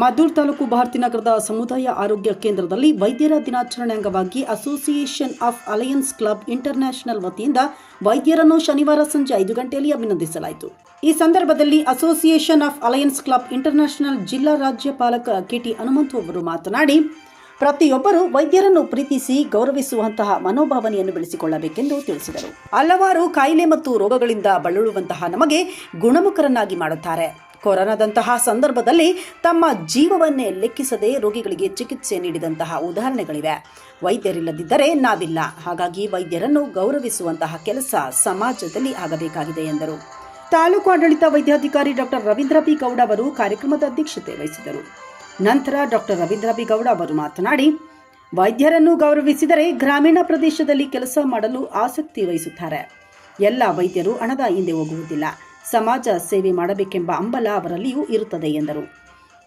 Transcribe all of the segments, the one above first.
ಮದ್ದೂರು ತಾಲೂಕು ಭಾರತಿನಗರದ ಸಮುದಾಯ ಆರೋಗ್ಯ ಕೇಂದ್ರದಲ್ಲಿ ವೈದ್ಯರ ದಿನಾಚರಣೆ ಅಂಗವಾಗಿ association of alliance club international ವತಿಯಿಂದ ವೈದ್ಯರನ್ನು ಶನಿವಾರ ಸಂಜೆ ಐದು ಗಂಟೆಯಲ್ಲಿ ಅಭಿನಂದಿಸಲಾಯಿತು. ಈ ಸಂದರ್ಭದಲ್ಲಿ association of alliance club international ಜಿಲ್ಲಾ ರಾಜ್ಯಪಾಲಕ ಕೆಟಿ ಹನುಮಂತು ಅವರು ಮಾತನಾಡಿ, ಪ್ರತಿಯೊಬ್ಬರು ವೈದ್ಯರನ್ನು ಪ್ರೀತಿಸಿ ಗೌರವಿಸುವಂತಹ ಮನೋಭಾವನೆಯನ್ನು ಬೆಳೆಸಿಕೊಳ್ಳಬೇಕೆಂದು ತಿಳಿಸಿದರು. ಹಲವಾರು ಕಾಯಿಲೆ ಮತ್ತು ರೋಗಗಳಿಂದ ಬಳಲುವಂತಹ ನಮಗೆ ಗುಣಮುಖರನ್ನಾಗಿ ಮಾಡುತ್ತಾರೆ. ಕೊರೋನಾದಂತಹ ಸಂದರ್ಭದಲ್ಲಿ ತಮ್ಮ ಜೀವವನ್ನೇ ಲೆಕ್ಕಿಸದೆ ರೋಗಿಗಳಿಗೆ ಚಿಕಿತ್ಸೆ ನೀಡಿದಂತಹ ಉದಾಹರಣೆಗಳಿವೆ. ವೈದ್ಯರಿಲ್ಲದಿದ್ದರೆ ನಾವಿಲ್ಲ. ಹಾಗಾಗಿ ವೈದ್ಯರನ್ನು ಗೌರವಿಸುವಂತಹ ಕೆಲಸ ಸಮಾಜದಲ್ಲಿ ಆಗಬೇಕಾಗಿದೆ ಎಂದರು. ತಾಲೂಕು ಆಡಳಿತ ವೈದ್ಯಾಧಿಕಾರಿ ಡಾಕ್ಟರ್ ರವೀಂದ್ರ ಬಿ. ಗೌಡ ಅವರು ಕಾರ್ಯಕ್ರಮದ ಅಧ್ಯಕ್ಷತೆ ವಹಿಸಿದರು. ನಂತರ ಡಾಕ್ಟರ್ ರವೀಂದ್ರ ಬಿ. ಗೌಡ ಅವರು ಮಾತನಾಡಿ, ವೈದ್ಯರನ್ನು ಗೌರವಿಸಿದರೆ ಗ್ರಾಮೀಣ ಪ್ರದೇಶದಲ್ಲಿ ಕೆಲಸ ಮಾಡಲು ಆಸಕ್ತಿ ವಹಿಸುತ್ತಾರೆ. ಎಲ್ಲ ವೈದ್ಯರು ಹಣದ ಹಿಂದೆ ಹೋಗುವುದಿಲ್ಲ. ಸಮಾಜ ಸೇವೆ ಮಾಡಬೇಕೆಂಬ ಹಂಬಲ ಅವರಲ್ಲಿಯೂ ಇರುತ್ತದೆ ಎಂದರು.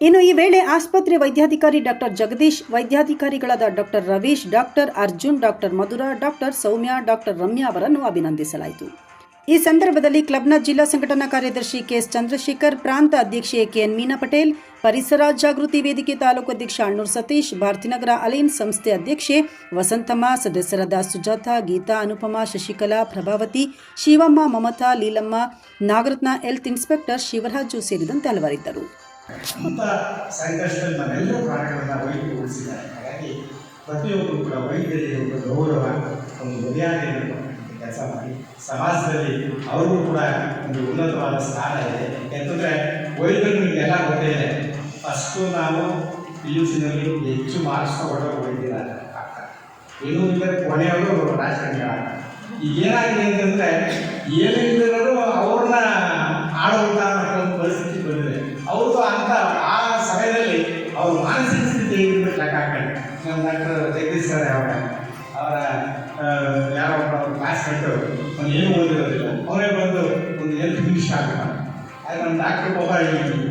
ಇನ್ನು ಈ ವೇಳೆ ಆಸ್ಪತ್ರೆ ವೈದ್ಯಾಧಿಕಾರಿ doctor Jagadish, ವೈದ್ಯಾಧಿಕಾರಿಗಳಾದ doctor Ravish doctor Arjun doctor Madhura doctor Soumya doctor Ramya ಅವರನ್ನು ಅಭಿನಂದಿಸಲಾಯಿತು. ಈ ಸಂದರ್ಭದಲ್ಲಿ ಕ್ಲಬ್ನ ಜಿಲ್ಲಾ ಸಂಘಟನಾ ಕಾರ್ಯದರ್ಶಿ ಕೆಎಸ್ ಚಂದ್ರಶೇಖರ್, ಪ್ರಾಂತ ಅಧ್ಯಕ್ಷೆ ಕೆಎನ್ ಮೀನಾ ಪಟೇಲ್, ಪರಿಸರ ಜಾಗೃತಿ ವೇದಿಕೆ ತಾಲೂಕು ಅಧ್ಯಕ್ಷ ಅಣ್ಣೂರ್ ಸತೀಶ್ ಭಾರತಿನಗರ ಅಲೈನ್ ಸಂಸ್ಥೆ ಅಧ್ಯಕ್ಷೆ ವಸಂತಮ್ಮ, ಸದಸ್ಯರಾದ ಸುಜಾತಾ, ಗೀತಾ, ಅನುಪಮ, ಶಶಿಕಲಾ, ಪ್ರಭಾವತಿ, ಶಿವಮ್ಮ, ಮಮತಾ, ಲೀಲಮ್ಮ, ನಾಗರತ್ನ ಹೆಲ್ತ್ ಇನ್ಸ್ಪೆಕ್ಟರ್ ಶಿವರಾಜು ಸೇರಿದಂತೆ ಹಲವರಿದ್ದರು. ಪ್ರತಿಯೊಬ್ಬರು ಕೂಡ ವೈದ್ಯರಿಗೆ ಒಂದು ಗೌರವ, ಒಂದು ಮರ್ಯಾದೆಯನ್ನು ಕೆಲಸ ಮಾಡಿ. ಸಮಾಜದಲ್ಲಿ ಅವ್ರಿಗೂ ಕೂಡ ಒಂದು ಉನ್ನತವಾದ ಸ್ಥಾನ ಇದೆ. ಯಾಕಂದರೆ ವೈದ್ಯರು ನಿಮಗೆಲ್ಲ ಗೊತ್ತೇ ಇದೆ. ಫಸ್ಟು ನಾವು ಪಿ ಯು ಸಿನಲ್ಲಿ ಹೆಚ್ಚು ಮಾರ್ಕ್ಸ್ ತಗೊಂಡು ವೈದ್ಯರ ಆಗ್ತಾರೆ. ಏನೂ ಇಲ್ಲದೆ ಕೊನೆಯವರು ರಾಜಕಾರಣಿಗಳಾಗ್ತಾರೆ ಈಗ ಏನಾಗಿದೆ ಅಂತಂದರೆ ಏನಿಲ್ಲದಿರೋರು ಅವ್ರನ್ನ ಆಡುವಂಥ ಒಂದು ಪರಿಸ್ಥಿತಿ ಬಂದಿದೆ. ಅವ್ರದ್ದು ಅಂತ ಆ ಸಮಯದಲ್ಲಿ ಅವ್ರ ಮಾನಸಿಕ ಸ್ಥಿತಿ ಲೆಕ್ಕ ಹಾಕೊಂಡು ನಮ್ಮ ಡಾಕ್ಟರ್ ಜಗದೀಶ್ ಸರ್ ಅವರ ಅವರ ಯಾರೋ ಕ್ಲಾಸ್ ಕಟ್ಟು ಅವ್ನು ಏನು ಓದಿರೋದಿಲ್ಲ. ಅವರೇ ಬಂದು ಒಂದು ಎಂಟು ನಿಮಿಷ ಆಗಲ್ಲ ಆದರೆ ನಮ್ಮ ಡಾಕ್ಟರ್ ಒಬ್ಬ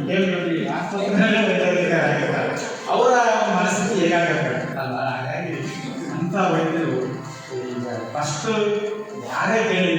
ಕೇಳಿದ್ರಲ್ಲಿ ಆಸ್ಪತ್ರೆಯಲ್ಲೇ ವೈದ್ಯರಾಗಿರ್ತಾರೆ ಅವರ ಮನಸ್ಥಿತಿ ಹೇಗಾಗುತ್ತೆ ಅಲ್ಲ ಹಾಗಾಗಿ ಅಂಥ ವೈದ್ಯರು ಈಗ ಫಸ್ಟ್ ಯಾರೇ ಕೇಳಿ